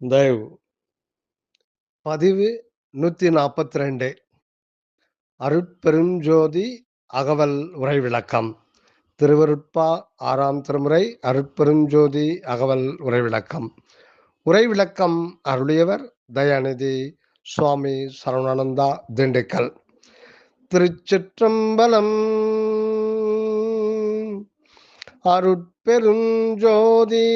தயவு. பதிவு நூத்தி நாற்பத்தி ரெண்டு அருட்பெருஞ்சோதி அகவல் உரை விளக்கம் திருவருட்பா ஆறாம் திருமுறை அருட்பெருஞ்சோதி அகவல் உரை விளக்கம் உரை விளக்கம் அருளியவர் தயாநிதி சுவாமி சரவணானந்தா திண்டுக்கல். திருச்சிற்றம்பலம் அருட்பெருஞ்சோதி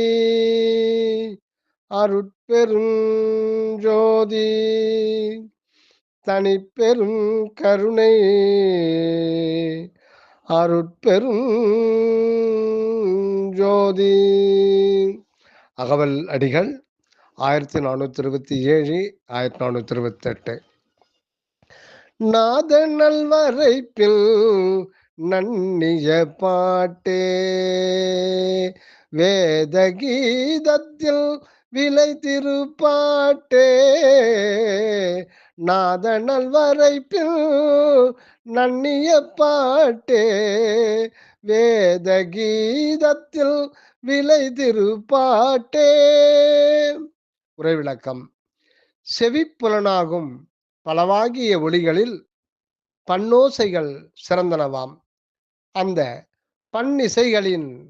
அருட் அருட்பெருஞ்சோதி தனிப்பெரும் கருணை அருட்பெரும் ஜோதி அகவல் அடிகள் ஆயிரத்தி நானூத்தி இருபத்தி ஏழு ஆயிரத்தி நானூத்தி இருபத்தி எட்டு நாத நல்வரைப்பில் நன்னிய பாட்டே வேத கீதத்தில் விலை திருப்பாட்டே நாத நல்வரைப்பில் நன்னிய பாட்டே. வேத கீதத்தில் விலை திருப்பாட்டே உரை விளக்கம். செவிப்புலனாகும் பலவாகிய ஒளிகளில் பன்னோசைகள் சிறந்தனவாம். அந்த பன்னிசைகளின்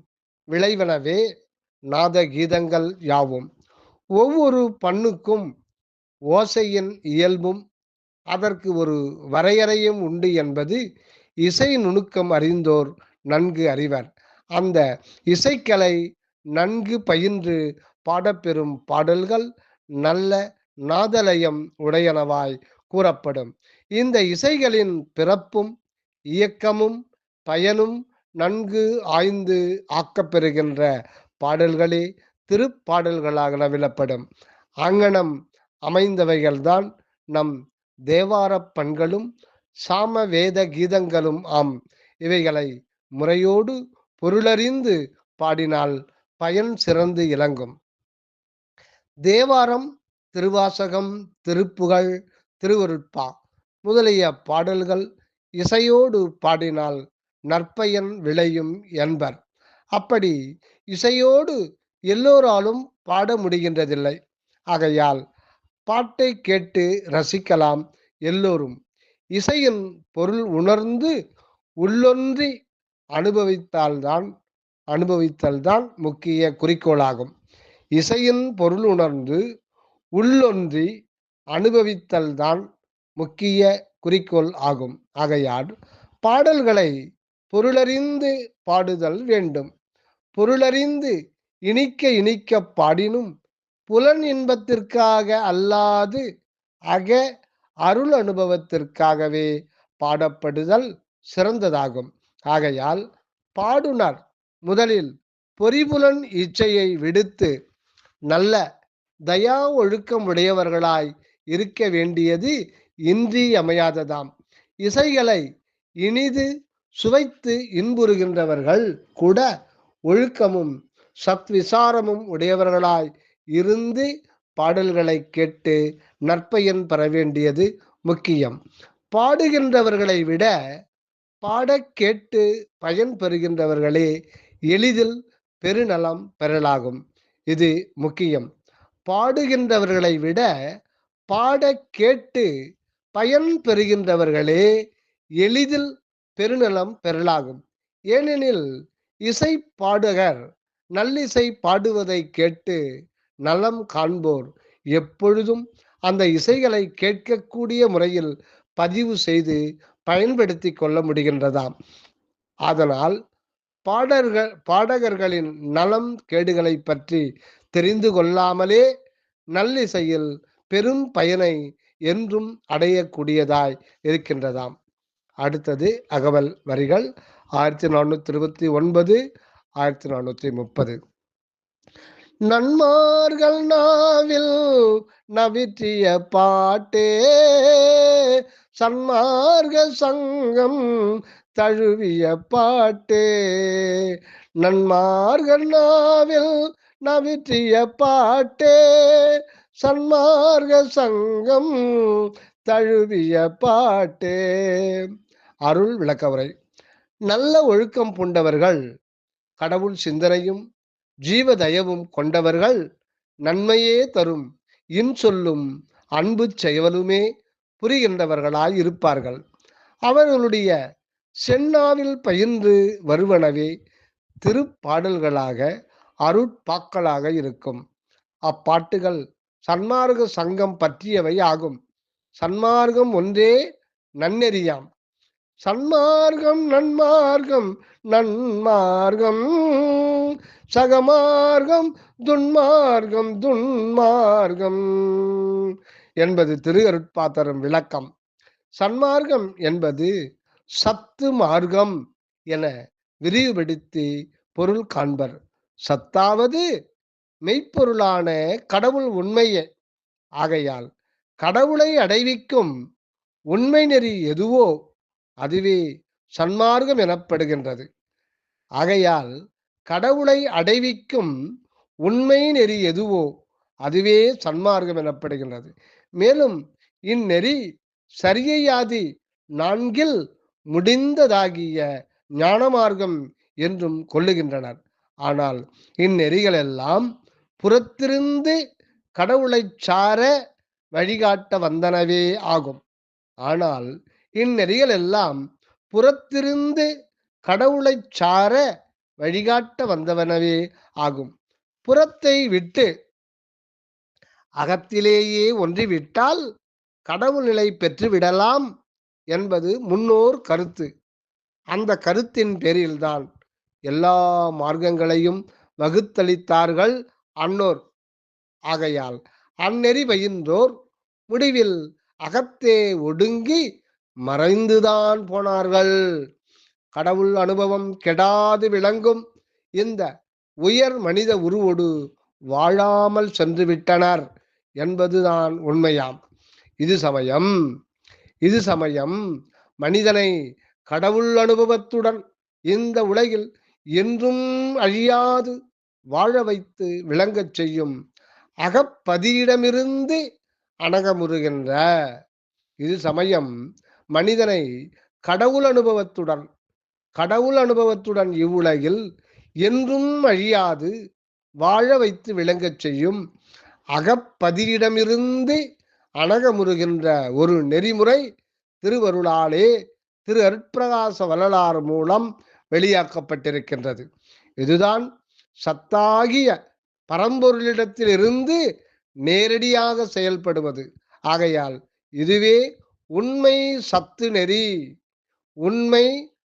விளைவனவே நாத கீதங்கள் யாவும். ஒவ்வொரு பண்ணுக்கும் ஓசையின் இயல்பும் அதற்கு ஒரு வரையறையும் உண்டு என்பது இசை நுணுக்கம் அறிந்தோர் நன்கு அறிவர். அந்த இசைக்கலை நன்கு பயின்று பாடப்பெறும் பாடல்கள் நல்ல நாதலயம் உடையனவாய் கூறப்படும். இந்த இசைகளின் பிறப்பும் இயக்கமும் பயனும் நன்கு ஆய்ந்து ஆக்கப்பெறுகின்ற பாடல்களே திருப்பாடல்களாக நவிலப்படும் அங்கனம் அமைந்தவைகள்தான் நம் தேவார பண்களும் சாம வேத கீதங்களும் ஆம். இவைகளை முறையோடு பொருளறிந்து பாடினால் பயன் சிறந்து இலங்கும். தேவாரம் திருவாசகம் திருப்புகழ் திருவருட்பா முதலிய பாடல்கள் இசையோடு பாடினால் நற்பயன் விளையும் என்பர். அப்படி இசையோடு எல்லோராலும் பாட முடிகின்றதில்லை. ஆகையால் பாட்டை கேட்டு ரசிக்கலாம் எல்லோரும். இசையின் பொருள் உணர்ந்து உள்ளொன்றி அனுபவித்தால்தான் அனுபவித்தல்தான் முக்கிய குறிக்கோளாகும். இசையின் பொருள் உணர்ந்து உள்ளொன்றி அனுபவித்தல்தான் முக்கிய குறிக்கோள் ஆகும். ஆகையால் பாடல்களை பொருளறிந்து பாடுதல் வேண்டும். பொருளறிந்து இனிக்க இனிக்க பாடினும் புலன் இன்பத்திற்காக அல்லாது அக அருள் அனுபவத்திற்காகவே பாடப்படுதல் சிறந்ததாகும். ஆகையால் பாடுனர். முதலில் பொறிபுலன் இச்சையை விடுத்து நல்ல தயா ஒழுக்கம் உடையவர்களாய் இருக்க வேண்டியது இன்றியமையாததாம் இசைகளை இனிது சுவைத்து இன்புறுகின்றவர்கள் கூட ஒழுக்கமும் சத் விசாரமும் உடையவர்களாய் இருந்து பாடல்களை கேட்டு நற்பயன் பெற வேண்டியது முக்கியம். பாடுகின்றவர்களை விட பாட கேட்டு பயன் பெறுகின்றவர்களே எளிதில் பெருநலம் பெறலாகும். இது முக்கியம். பாடுகின்றவர்களை விட பாட கேட்டு பயன் பெறுகின்றவர்களே எளிதில் பெருநலம் பெறலாகும். ஏனெனில் இசை பாடகர் நல்லிசை பாடுவதை கேட்டு நலம் காண்போர். எப்பொழுதும் அந்த இசைகளை கேட்கக்கூடிய முறையில் பதிவு செய்து பயன்படுத்தி கொள்ள முடிகின்றதாம். அதனால் பாடர்கள் பாடகர்களின் நலம் கேடுகளை பற்றி தெரிந்து கொள்ளாமலே நல்லிசையில் பெரும் பயனை என்றும் அடையக்கூடியதாய் இருக்கின்றதாம். அடுத்தது அகவல் வரிகள். ஆயிரத்தி நானூத்தி இருபத்தி ஒன்பது ஆயிரத்தி நானூத்தி முப்பது. நன்மார்கள் நாவில் நவிற்றிய பாட்டே சன்மார்க சங்கம் தழுவிய பாட்டே. நன்மார்கள் நாவில் நவிற்றிய பாட்டே சன்மார்க சங்கம் தழுவிய பாட்டே. அருள் விளக்கவரை. நல்ல ஒழுக்கம் பூண்டவர்கள் கடவுள் சிந்தனையும் ஜீவதயவும் கொண்டவர்கள் நன்மையே தரும். இன்சொல்லும் அன்பு செயலுமே புரிகின்றவர்களாய் இருப்பார்கள். அவர்களுடைய சென்னாவில் பயின்று வருவனவே திருப்பாடல்களாக அருட்பாக்களாக இருக்கும். அப்பாட்டுகள் சன்மார்க்க சங்கம் பற்றியவை ஆகும். சன்மார்க்கம் ஒன்றே நன்னெறியாம். சன்மார்க்கம் நன்மார்க்கம் நன்மார்க்கம். சகமார்க்கம் துன்மார்க்கம் துன்மார்க்கம் என்பது திருகருட்பாத்திரம் விளக்கம். சன்மார்க்கம் என்பது சத்து மார்க்கம் என விரிவுபடுத்தி பொருள் காண்பர். சத்தாவது மெய்ப்பொருளான கடவுள் உண்மையே ஆகையால் கடவுளை அடைவிக்கும் உண்மை நெறி எதுவோ அதுவே சன்மார்க்கம் எனப்படுகின்றது. ஆகையால் கடவுளை அடைவிக்கும் உண்மை நெறி எதுவோ அதுவே சன்மார்க்கம் எனப்படுகின்றது. மேலும் இந்நெறி சரியையாதி நான்கில் முடிந்ததாகிய ஞான மார்க்கம் என்றும் கொள்ளுகின்றனர். ஆனால் இந்நெறிகள் எல்லாம் புறத்திருந்து கடவுளை சார வழிகாட்ட வந்தனவே ஆகும். ஆனால் இந்நெறிகள் எல்லாம் புறத்திருந்து கடவுளை சார வழிகாட்ட வந்தவனவே ஆகும். புறத்தை விட்டு அகத்திலேயே ஒன்றிவிட்டால் கடவுள் நிலை பெற்று விடலாம் என்பது முன்னோர் கருத்து. அந்த கருத்தின் பேரில்தான் எல்லா மார்க்கங்களையும் வகுத்தளித்தார்கள் அன்னோர். ஆகையால் அந்நெறி பயின்றோர் முடிவில் அகத்தே ஒடுங்கி மறைந்துதான் போனார்கள். கடவுள் அனுபவம் கெடாது விளங்கும். இந்த உயர் மனித உருவோடு வாழாமல் சென்று விட்டனர் என்பதுதான் உண்மையாம். இது சமயம். இது சமயம். மனிதனை கடவுள் அனுபவத்துடன் இந்த உலகில் என்றும் அழியாது வாழ வைத்து விளங்கச் செய்யும் அகப்பதியிடமிருந்து அணகமுறுகின்ற. இது சமயம். மனிதனை கடவுள் அனுபவத்துடன் கடவுள் அனுபவத்துடன் இவ்வுலகில் என்றும் அழியாது வாழ வைத்து விளங்கச் செய்யும் அகப்பதியிடமிருந்து அணகமுறுகின்ற ஒரு நெறிமுறை திருவருளாலே திரு அருட்பிரகாச வள்ளலார் மூலம் வெளியாக்கப்பட்டிருக்கின்றது. இதுதான் சத்தாகிய பரம்பொருளிடத்திலிருந்து நேரடியாக செயல்படுவது. ஆகையால் இதுவே உண்மை சத்து நெறி உண்மை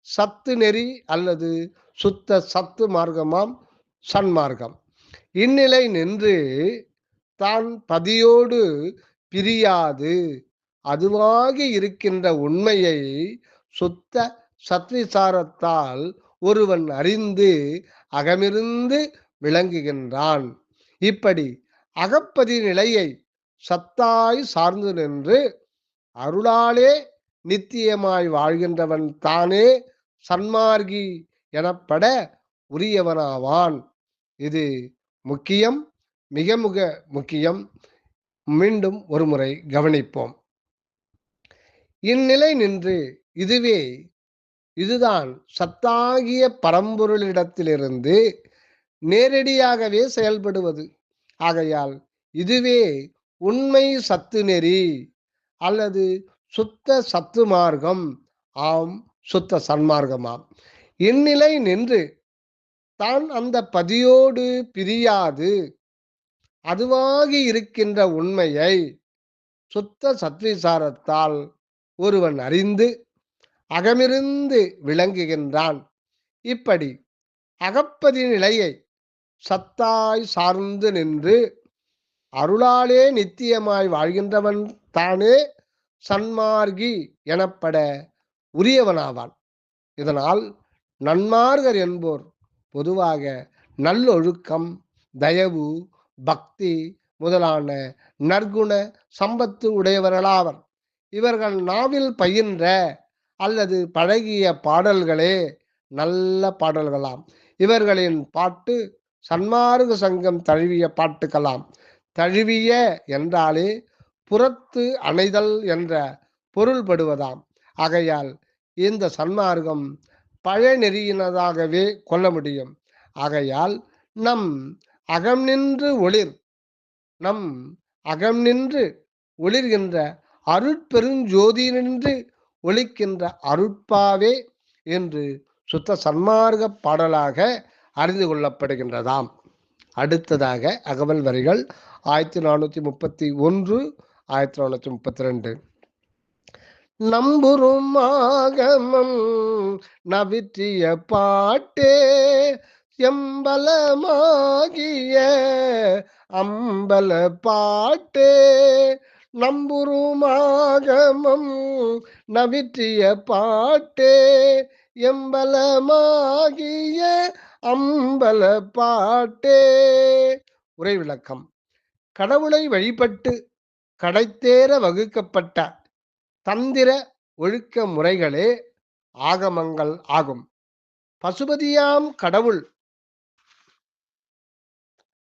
சத்து நெறி அல்லது சுத்த சத்து மார்க்கமாம் சன்மார்க்கம் இந்நிலை நின்று தான் பதியோடு பிரியாது. அதுவாகி இருக்கின்ற உண்மையை சுத்த சத்விசாரத்தால் ஒருவன் அறிந்து அகமிருந்து விளங்குகின்றான். இப்படி அகப்பதி நிலையை சத்தாய் சார்ந்து நின்று அருளாலே நித்தியமாய் வாழ்கின்றவன் தானே சன்மார்கி எனப்பட உரியவனாவான். இது முக்கியம் மிக மிக முக்கியம். மீண்டும் ஒருமுறை கவனிப்போம். இந்நிலை நின்று இதுவே இதுதான் சத்தாகிய பரம்பொருளிடத்திலிருந்து நேரடியாகவே செயல்படுவது. ஆகையால் இதுவே உண்மை சத்து நெறி. அல்லது சுத்த சத்து மார்க்கம் ஆம் சுத்த சன்மார்க்கமாம் இந்நிலை நின்று தான் அந்த பதியோடு பிரியாது. அதுவாகி இருக்கின்ற உண்மையை சுத்த சத்விசாரத்தால் ஒருவன் அறிந்து அகமிருந்து விளங்குகின்றான். இப்படி அகப்பதி நிலையை சத்தாய் சார்ந்து நின்று அருளாலே நித்தியமாய் வாழ்கின்றவன் தானே சன்மார்கி எனப்பட உரியவனாவான். இதனால் நன்மார்கர் என்போர் பொதுவாக நல்லொழுக்கம் தயவு பக்தி முதலான நற்குண சம்பத்து உடையவர்களாவர். இவர்கள் நாவில் பயின்ற அல்லது பழகிய பாடல்களே நல்ல பாடல்களாம். இவர்களின் பாட்டு சன்மார்க சங்கம் தழுவிய பாட்டுக்களாம். தழுவிய என்றாலே புறத்து அணைதல் என்ற பொருள்படுவதாம். ஆகையால் இந்த சன்மார்க்கம் பழைய நெறியினதாகவே கொள்ள முடியும். ஆகையால் நம் அகம் நின்று ஒளிர் நம் அகம் நின்று ஒளிர்கின்ற அருட்பெருஞ்சோதி நின்று ஒழிக்கின்ற அருட்பாவே என்று சுத்த சன்மார்க்க பாடலாக அறிந்து கொள்ளப்படுகின்றதாம். அடுத்ததாக அகவல் வரிகள் ஆயிரத்தி நானூற்றி முப்பத்தி ஒன்று ஆயிரத்தி நானூற்றி முப்பத்தி ரெண்டு. நம்புறும் ஆகமம் நவிற்றிய பாட்டே எம்பலமாகிய அம்பல பாட்டே. நம்புருமாகமம் நவிற்றிய பாட்டே எம்பலமாகிய அம்பல பாட்டே. உரை விளக்கம். கடவுளை வழிபட்டு கடைத்தேற வகுக்கப்பட்ட தந்திர ஒழுக்க முறைகளே ஆகமங்கள் ஆகும். பசுபதியாம் கடவுள்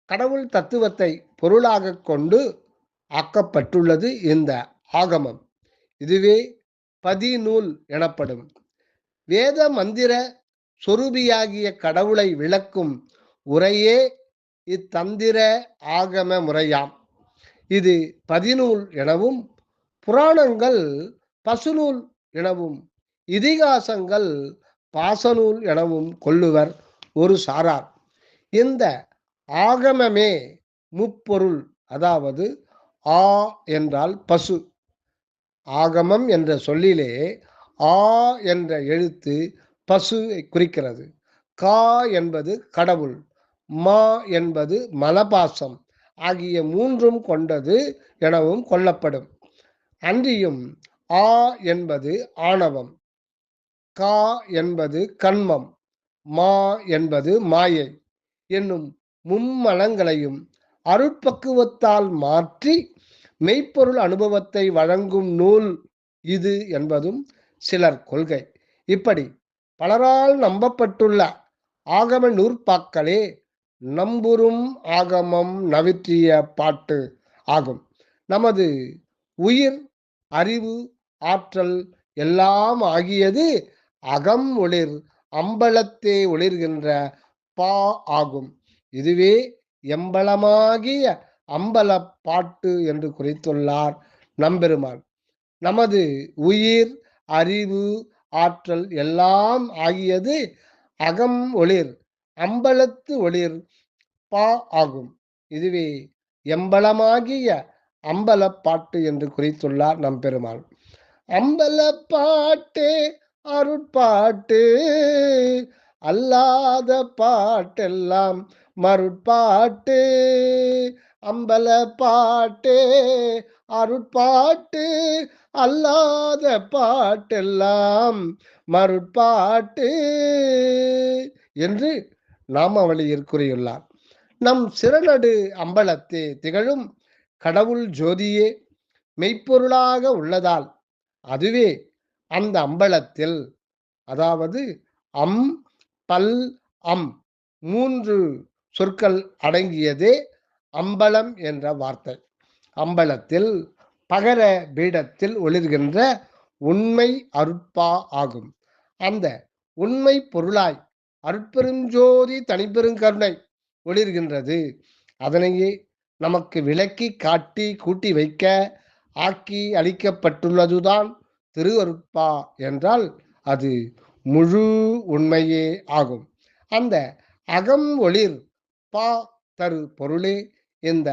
கடவுள் தத்துவத்தை பொருளாக கொண்டு ஆக்கப்பட்டுள்ளது இந்த ஆகமம். இதுவே பதிநூல் எனப்படும். வேத மந்திர சொரூபியாகிய கடவுளை விளக்கும் உரையே இத்தந்திர ஆகம முறையாம். இது பதிநூல் எனவும் புராணங்கள் பசுநூல் எனவும் இதிகாசங்கள் பாசநூல் எனவும் கொள்ளுவர் ஒரு சாரார். இந்த ஆகமமே முப்பொருள் அதாவது ஆ என்றால் பசு. ஆகமம் என்ற சொல்லிலே ஆ என்ற எழுத்து பசு குறிக்கிறது. கா என்பது கடவுள். மா என்பது மலபாசம் ஆகிய மூன்றும் கொண்டது எனவும் கொள்ளப்படும். அன்றியும் ஆ என்பது ஆணவம் கா என்பது கண்மம் மா என்பது மாயை என்னும் மும்மலங்களையும் அருட்பக்குவத்தால் மாற்றி மெய்ப்பொருள் அனுபவத்தை வழங்கும் நூல் இது என்பதும் சிலர் கொள்கை. இப்படி பலரால் நம்பப்பட்டுள்ள ஆகம நூற்பாக்களே நம்புறும் ஆகமம் நவிற்றிய பாட்டு ஆகும். நமது உயிர் அறிவு ஆற்றல் எல்லாம் ஆகியது அகம் ஒளிர் அம்பலத்தே ஒளிர்கின்ற பா ஆகும். இதுவே எம்பலமாகிய அம்பல பாட்டு என்று குறித்துள்ளார் நம்பெருமான். நமது உயிர் அறிவு ஆற்றல் எல்லாம் ஆகியது அகம் ஒளிர் அம்பலத்து ஒளிர் பா ஆகும். இதுவே எம்பலமாகிய அம்பல பாட்டு என்று குறித்துள்ளார் நம்பெருமான். அம்பல பாட்டு அருட்பாட்டு அல்லாத பாட்டெல்லாம் மருட்பாட்டு அம்பல பாட்டு அருட்பாட்டு அல்லாத பாட்டெல்லாம் மருட்பாட்டு என்று நாமாவளியில் கூறியுள்ளார் நம் சிறநடு அம்பலத்தே திகழும் கடவுள் ஜோதியே மெய்ப்பொருளாக உள்ளதால் அதுவே அந்த அம்பலத்தில் அதாவது அம் பல் அம் மூன்று சொற்கள் அடங்கியதே அம்பலம் என்ற வார்த்தை. அம்பலத்தில் பகர பீடத்தில் ஒளிர்கின்ற உண்மை அருட்பா ஆகும். அந்த உண்மை பொருளாய் அருட்பெருஞ்சோதி தனிப்பெருங்கருணை ஒளிர்கின்றது. அதனையே நமக்கு விளக்கி காட்டி கூட்டி வைக்க ஆக்கி அளிக்கப்பட்டுள்ளதுதான் திருவருட்பா என்றால் அது முழு உண்மையே ஆகும். அந்த அகம் ஒளிர் பா தரு பொருளே இந்த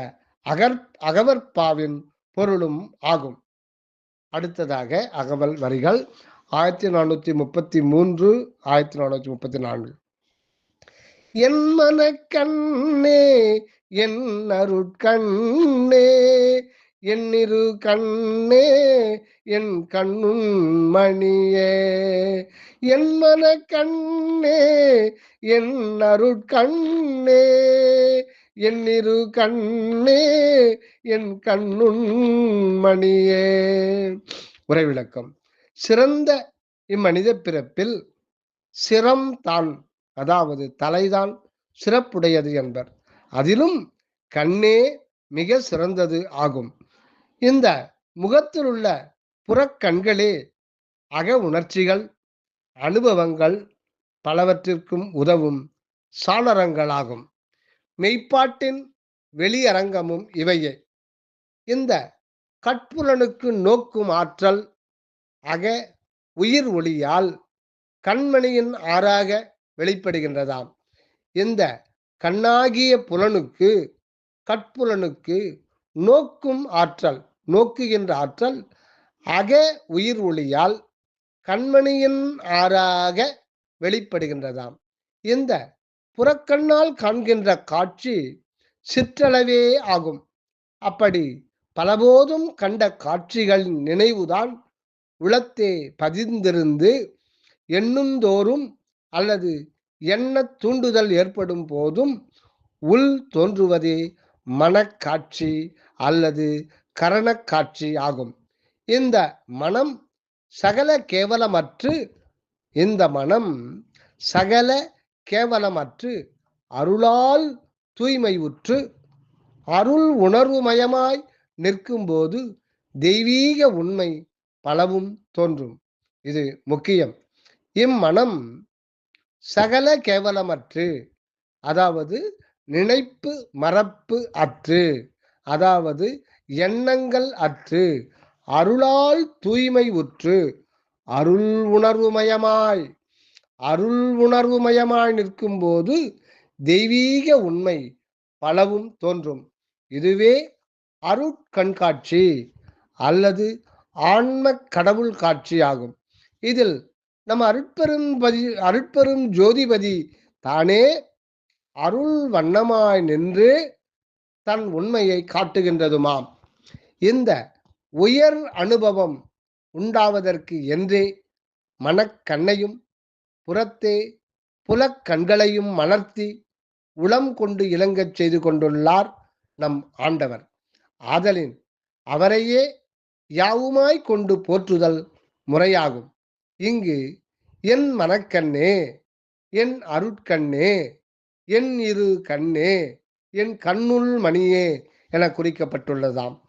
அகர் அகவற்பாவின் பொருளும் ஆகும். அடுத்ததாக அகவல் வரிகள் ஆயிரத்தி நானூற்றி முப்பத்தி மூன்று ஆயிரத்தி நானூற்றி முப்பத்தி நான்கு. என் மனக்கண்ணே என் அருட்கண்ணே என்னிரு கண்ணே என் கண்ணும் மணியே என் மனக்கண்ணே என் அருட்கண்ணே என்னிரு கண்ணே என் கண்ணுண் மணியே உரை விளக்கம். சிறந்த இம்மனித பிறப்பில் சிரம் தான் அதாவது தலைதான் சிறப்புடையது என்பர். அதிலும் கண்ணே மிக சிறந்தது ஆகும். இந்த முகத்தில் உள்ள புறக்கண்களே அக உணர்ச்சிகள் அனுபவங்கள் பலவற்றிற்கும் உதவும் சாளரங்களாகும் மெய்ப்பாட்டின் வெளியரங்கமும் இவையே. இந்த கட்புலனுக்கு நோக்கும் ஆற்றல் அக உயிர் ஒளியால் கண்மணியின் ஆறாக வெளிப்படுகின்றதாம். இந்த கண்ணாகிய புலனுக்கு கட்புலனுக்கு நோக்கும் ஆற்றல் நோக்குகின்ற ஆற்றல் அக உயிர் ஒளியால் கண்மணியின் ஆறாக வெளிப்படுகின்றதாம். இந்த புறக்கண்ணால் காண்கின்ற காட்சி சிற்றளவே ஆகும். அப்படி பலபோதும் கண்ட காட்சிகளின் நினைவுதான் உளத்தே பதிந்திருந்து எண்ணுந்தோறும் அல்லது எண்ண தூண்டுதல் ஏற்படும் போதும் உள் தோன்றுவதே மனக்காட்சி அல்லது கரணக்காட்சி ஆகும். இந்த மனம் சகல கேவலமற்று இந்த மனம் சகல கேவலமற்று அருளால் தூய்மை உற்று அருள் உணர்வுமயமாய் நிற்கும்போது தெய்வீக உண்மை பலவும் தோன்றும். இது முக்கியம். இம்மனம் சகல கேவலமற்று அதாவது நினைப்பு மறப்பு அற்று அதாவது எண்ணங்கள் அற்று அருளால் தூய்மை உற்று அருள் உணர்வுமயமாய் அருள் உணர்வுமயமாய் நிற்கும்போது தெய்வீக உண்மை பலவும் தோன்றும். இதுவே அருட்கண்காட்சி அல்லது ஆன்ம கடவுள் காட்சியாகும். இதில் இதில் நம்ம அருட்பெரும்பதி அருட்பெரும் ஜோதிபதி தானே அருள் வண்ணமாய் நின்று தன் உண்மையை காட்டுகின்றதுமாம். இந்த உயர் அனுபவம் உண்டாவதற்கு என்றே மனக்கண்ணையும் புறத்தே புலக்கண்களையும் மலர்த்தி உளம் கொண்டு இலங்கச் செய்து கொண்டுள்ளார் நம் ஆண்டவர். ஆதலின் அவரையே யாவுமாய் கொண்டு போற்றுதல் முறையாகும். இங்கு என் மனக்கண்ணே என் அருட்கண்ணே என் இரு கண்ணே என் கண்ணுள் மணியே என குறிக்கப்பட்டுள்ளதாம்.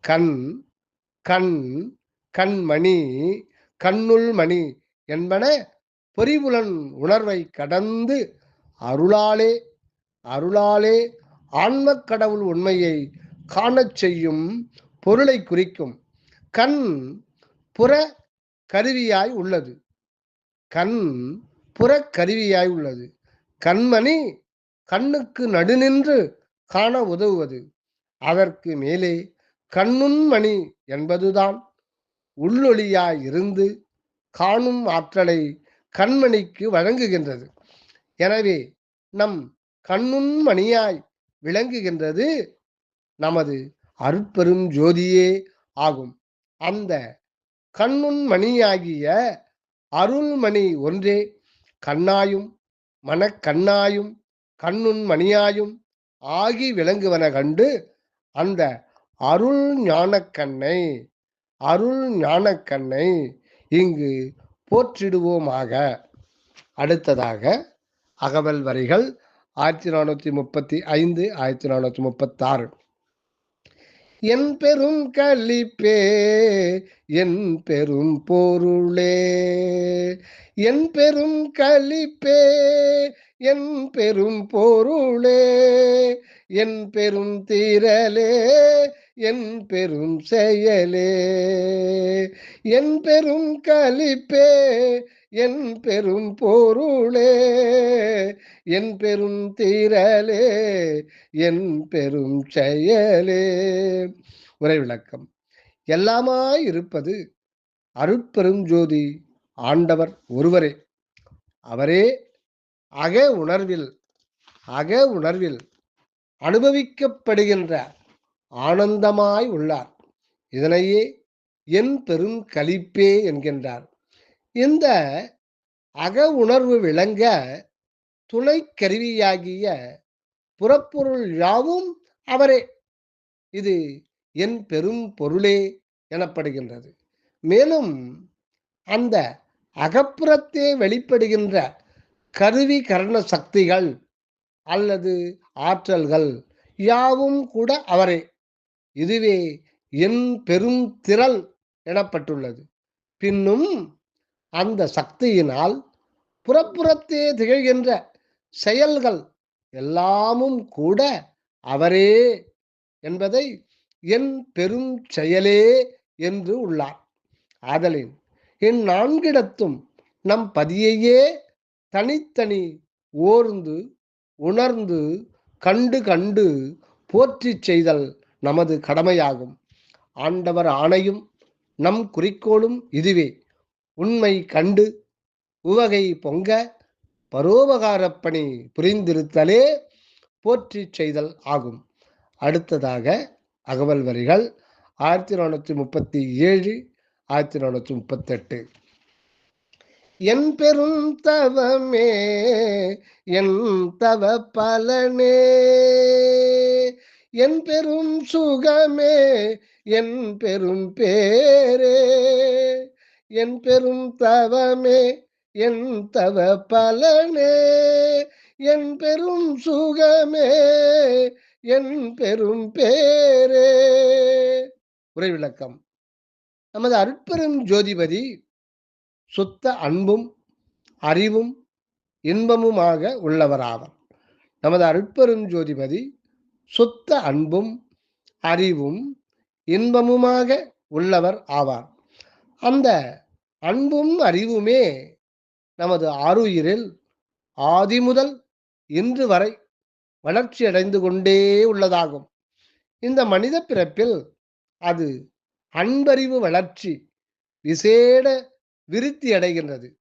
கண் கண் கண்மணி கண்ணுள் மணி என்பன பொறிபுலன் உணர்வை கடந்து அருளாலே அருளாலே ஆன்மக் கடவுள் உண்மையை காணச் செய்யும் பொருளை குறிக்கும். கண் புற கருவியாய் உள்ளது. கண் புற கருவியாய் உள்ளது. கண்மணி கண்ணுக்கு நடுநின்று காண உதவுவது. அதற்கு மேலே கண்ணுண்மணி என்பதுதான். உள்ளொளியாய் இருந்து காணும் ஆற்றலை கண்மணிக்கு வழங்குகின்றது. எனவே நம் கண்ணுண்மணியாய் விளங்குகின்றது நமது அருட்பெரும் ஜோதியே ஆகும். அந்த கண்ணுண் மணியாகிய அருள்மணி ஒன்றே. கண்ணாயும் மனக்கண்ணாயும் கண்ணுண் மணியாயும் ஆகி விளங்குவன கண்டு அந்த அருள் ஞானக்கண்ணை அருள் ஞானக்கண்ணை இங்கு போற்றிடுவோமாக. அடுத்ததாக அகவல் வரிகள் ஆயிரத்தி நானூற்றி முப்பத்தி ஐந்து ஆயிரத்தி நானூற்றி முப்பத்தாறு. என் பெரும் கலிப்பே என் பெரும் பொருளே. என் பெரும் கலிப்பே என் பெரும் பொருளே. என் பெரும் தீரலே என் பெரும் செயலே. என் பெரும் கலிப்பே என் பெரும் பொருளே என் பெரும் தீரலே என் பெரும் செயலே. உரை விளக்கம். எல்லாமாய் இருப்பது அருட்பெரும் ஜோதி ஆண்டவர் ஒருவரே. அவரே அக உணர்வில் அக உணர்வில் அனுபவிக்கப்படுகின்ற ஆனந்தமாய் உள்ளார். இதனையே என் பெரும் கலிப்பே என்கின்றார். இந்த அக உணர்வு விளங்க துணை கருவியாகிய புறப்பொருள் யாவும் அவரே. இது என் பெரும் பொருளே எனப்படுகின்றது. மேலும் அந்த அகப்புறத்தே வெளிப்படுகின்ற கருவி கரண சக்திகள் அல்லது ஆற்றல்கள் யாவும் கூட அவரே. இதுவே என் பெரும் திரள் எனப்பட்டுள்ளது. பின்னும் அந்த சக்தியினால் புறப்புறத்தே திகழ்கின்ற செயல்கள் எல்லாமும் கூட அவரே என்பதை என் பெரும் செயலே என்று உள்ளார். ஆதலின் இந்நான்கிடத்தும் நம் பதியையே தனித்தனி ஓர்ந்து உணர்ந்து கண்டு கண்டு போற்றி செய்தல் நமது கடமையாகும். ஆண்டவர் ஆணையும் நம் குறிக்கோளும் இதுவே. உண்மை கண்டு உவகை பொங்க பரோபகாரப்பணி புரிந்திருத்தலே போற்றி செய்தல் ஆகும். அடுத்ததாக அகவல் வரிகள் ஆயிரத்தி நானூற்றி முப்பத்தி ஏழு ஆயிரத்தி நானூற்றி முப்பத்தெட்டு. என் பெரும் தவமே என் தவ பலனே என் பெரும் சுகமே என் பெரும் பேரே என் பெரும் தவமே என் தவ பலனே என் பெரும் சுகமே என் பெரும் பேரே. உரை விளக்கம். நமது அருட்பெரும் ஜோதிபதி சுத்த அன்பும் அறிவும் இன்பமுமாக உள்ளவராவர். நமது அருட்பெரும் ஜோதிபதி சுத்த அன்பும் அறிவும் இன்பமுமாக உள்ளவர் ஆவார். அந்த அன்பும் அறிவுமே நமது ஆருயிரில் ஆதி முதல் இன்று வரை வளர்ச்சி அடைந்து கொண்டே உள்ளதாகும். இந்த மனித பிறப்பில் அது அன்பறிவு வளர்ச்சி விசேட விருத்தி அடைகின்றது.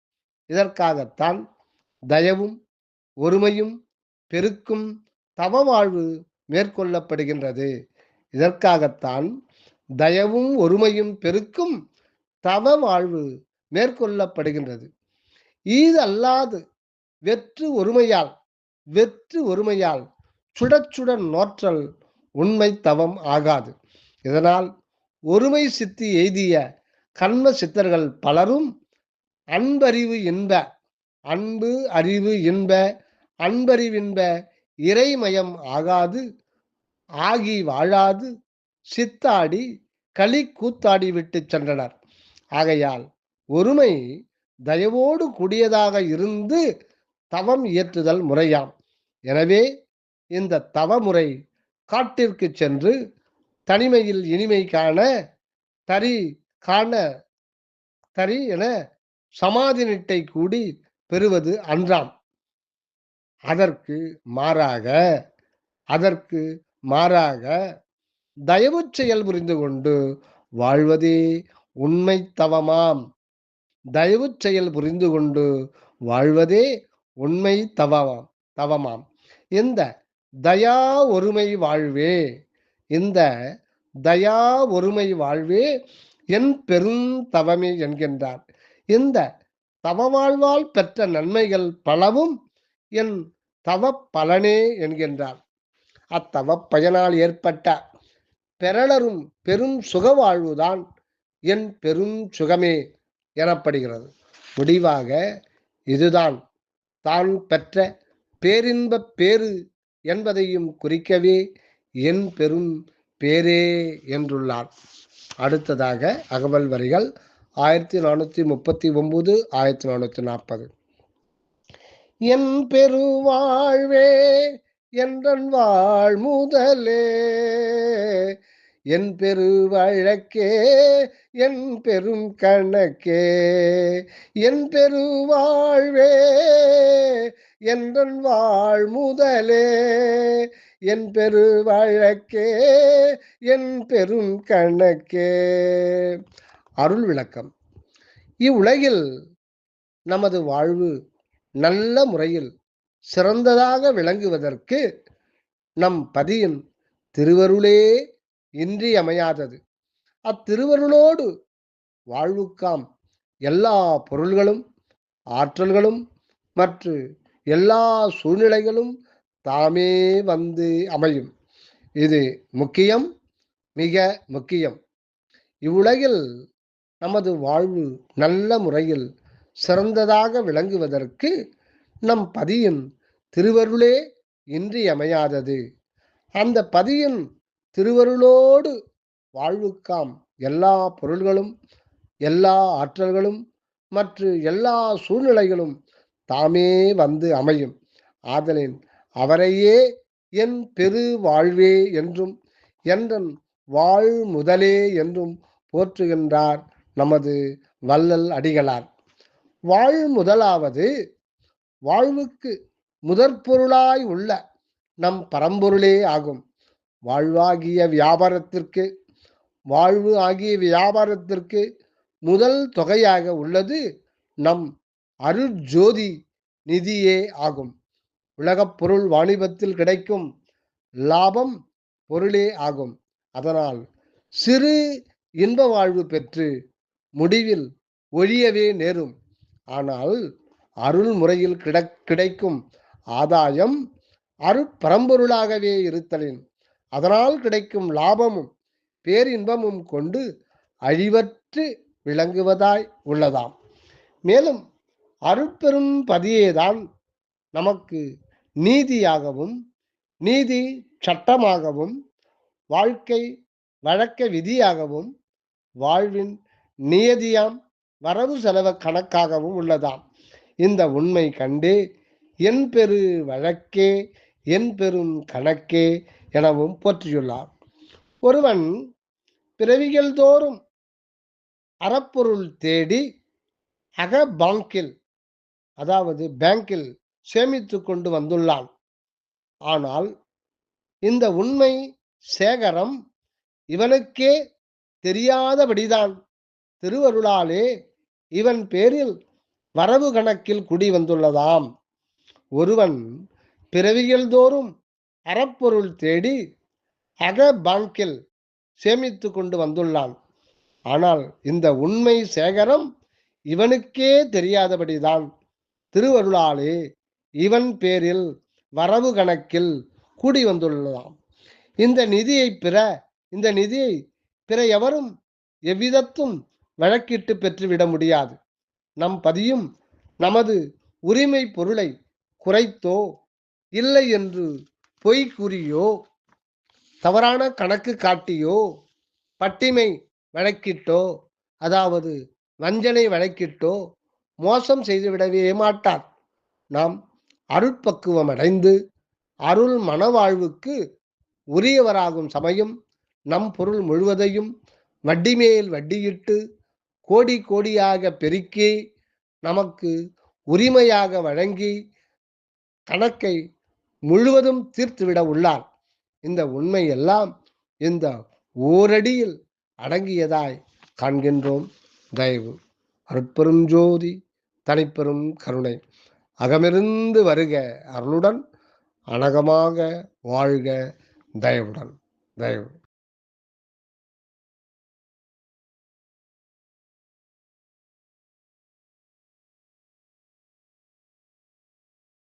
இதற்காகத்தான் தயவும் ஒருமையும் பெருக்கும் தவ வாழ்வு மேற்கொள்ளப்படுகின்றது. இதற்காகத்தான் தயவும் ஒருமையும் பெருக்கும் தவ வாழ்வு மேற்கொள்ளப்படுகின்றது. ஈது அல்லாது வெற்று ஒருமையால் வெற்று ஒருமையால் சுடச்சுட நோற்றல் உண்மை தவம் ஆகாது. இதனால் ஒருமை சித்தி எய்திய கண்ம சித்தர்கள் பலரும் அன்பறிவு இன்ப அன்பு அறிவு இன்ப அன்பறிவின்ப இறைமயம் ஆகாது ஆகி வாழாது சித்தாடி களி கூத்தாடி விட்டு சென்றனர். ஆகையால் ஒருமை தயவோடு கூடியதாக இருந்து தவம் இயற்றுதல் முறையாம். எனவே இந்த தவமுறை காட்டிற்கு சென்று தனிமையில் இனிமை காண தரி காண தரி என சமாதி நிட்டை கூடி பெறுவது அன்றாம். அதற்கு மாறாக அதற்கு மாறாக தயவு செயல் புரிந்து கொண்டு வாழ்வதே உண்மை தவமாம். தயவு செயல் புரிந்து கொண்டு வாழ்வதே உண்மை தவமாம் தவமாம். இந்த தயா ஒருமை வாழ்வே இந்த தயா ஒருமை வாழ்வே என் பெருந்தவமே என்கின்றார். இந்த தவ வாழ்வால் பெற்ற நன்மைகள் பலவும் என் தவ பலனே என்கின்றார். அத்தவ பயனால் ஏற்பட்ட பெறலரும் பெரும் சுக வாழ்வுதான் என் பெரும் சுகமே எனப்படுகிறது. முடிவாக இதுதான். தான் பெற்ற பேரின்ப பேறு என்பதையும் குறிக்கவே என் பெரும் பேரே என்றுள்ளார். அடுத்ததாக அகவல் வரிகள் ஆயிரத்தி நானூற்றி முப்பத்தி ஒன்பது ஆயிரத்தி நானூற்றி நாற்பது. என் பெருவாழ்வே என்றன் வாழ் முதலே என் பெரு வழக்கே என் பெரும் கணக்கே என் பெருவாழ்வே என்றன் வாழ் முதலே என் பெரு வழக்கே என் பெரும் கணக்கே. அருள் விளக்கம். இவ்வுலகில் நமது வாழ்வு நல்ல முறையில் சிறந்ததாக விளங்குவதற்கு நம் பதியின் திருவருளே இன்றியமையாதது. அத்திருவருளோடு வாழ்வுக்காம் எல்லா பொருள்களும் ஆற்றல்களும் மற்றும் எல்லா சூழ்நிலைகளும் தாமே வந்து அமையும். இது முக்கியம் மிக முக்கியம். இவ்வுலகில் நமது வாழ்வு நல்ல முறையில் சிறந்ததாக விளங்குவதற்கு நம் பதியின் திருவருளே இன்றியமையாதது. அந்த பதியின் திருவருளோடு வாழ்வுக்காம் எல்லா பொருள்களும் எல்லா ஆற்றல்களும் மற்ற எல்லா சூழ்நிலைகளும் தாமே வந்து அமையும். ஆதலின் அவரையே என் பெரு வாழ்வே என்றும் என்றன் வாழ் முதலே என்றும் போற்றுகின்றார் நமது வள்ளல் அடிகளார். வாழ் முதலாவது வாழ்வுக்கு முதற்பொருளாய் உள்ள நம் பரம்பொருளே ஆகும். வாழ்வாகிய வியாபாரத்திற்கு வாழ்வு ஆகிய வியாபாரத்திற்கு முதல் தொகையாக உள்ளது நம் அருட்ஜோதி நிதியே ஆகும். உலகப் பொருள் வாணிபத்தில் கிடைக்கும் லாபம் பொருளே ஆகும். அதனால் சிறு இன்ப வாழ்வு பெற்று முடிவில் ஒழியவே நேரும். ஆனால் அருள் முறையில் கிட கிடைக்கும் ஆதாயம் அருட்பரம்பொருளாகவே இருத்தலின் அதனால் கிடைக்கும் லாபமும் பேரின்பமும் கொண்டு அழிவற்று விளங்குவதாய் உள்ளதாம். மேலும் அருட்பெரும் பதியேதான் நமக்கு நீதியாகவும் நீதி சட்டமாகவும் வாழ்க்கை வழக்க விதியாகவும் வாழ்வின் நியதியாம் வரவு செலவு கணக்காகவும் உள்ளதாம். இந்த உண்மை கண்டு என் பெரு வழக்கே என் பெரும் கணக்கே எனவும் போற்றியுள்ளார் ஒருவன் பிறவிகள் தோறும் அறப்பொருள் தேடி அக பாங்கில் அதாவது பேங்கில் சேமித்து கொண்டு வந்துள்ளான். ஆனால் இந்த உண்மை சேகரம் இவனுக்கே தெரியாதபடிதான். திருவருளாலே இவன் பேரில் வரவு கணக்கில் குடி வந்துள்ளதாம் ஒருவன் பிறவிகள் தோறும் அறப்பொருள் தேடி அக பாங்கில் சேமித்து கொண்டு வந்துள்ளான். ஆனால் இந்த உண்மை சேகரம் இவனுக்கே தெரியாதபடிதான். திருவருளாலே இவன் பேரில் வரவு கணக்கில் கூடி வந்துள்ளதாம் இந்த நிதியை பிற இந்த நிதியை பிற எவரும் எவ்விதத்தும் வழக்கிட்டு பெற்றுவிட முடியாது. நம் பதியும் நமது உரிமை பொருளை குறைத்தோ இல்லை என்று பொய் கூறியோ தவறான கணக்கு காட்டியோ பட்டிமை வழக்கிட்டோ அதாவது வஞ்சனை வழக்கிட்டோ மோசம் செய்துவிடவே மாட்டார். நாம் அருட்பக்குவம் அடைந்து அருள் மனவாழ்வுக்கு உரியவராகும் சமயம் நம் பொருள் முழுவதையும் வட்டி மேல் வட்டியிட்டு கோடி கோடியாக பெருக்கி நமக்கு உரிமையாக வழங்கி கணக்கை முழுவதும் தீர்த்துவிட உள்ளார் இந்த உண்மை எல்லாம் இந்த ஓரடியில் அடங்கியதாய் காண்கின்றோம். தயவு அருட்பெரும் ஜோதி தனிப்பெரும் கருணை. அகமிருந்து வருக அருளுடன் அனகமாக வாழ்க தயவுடன். தயவு.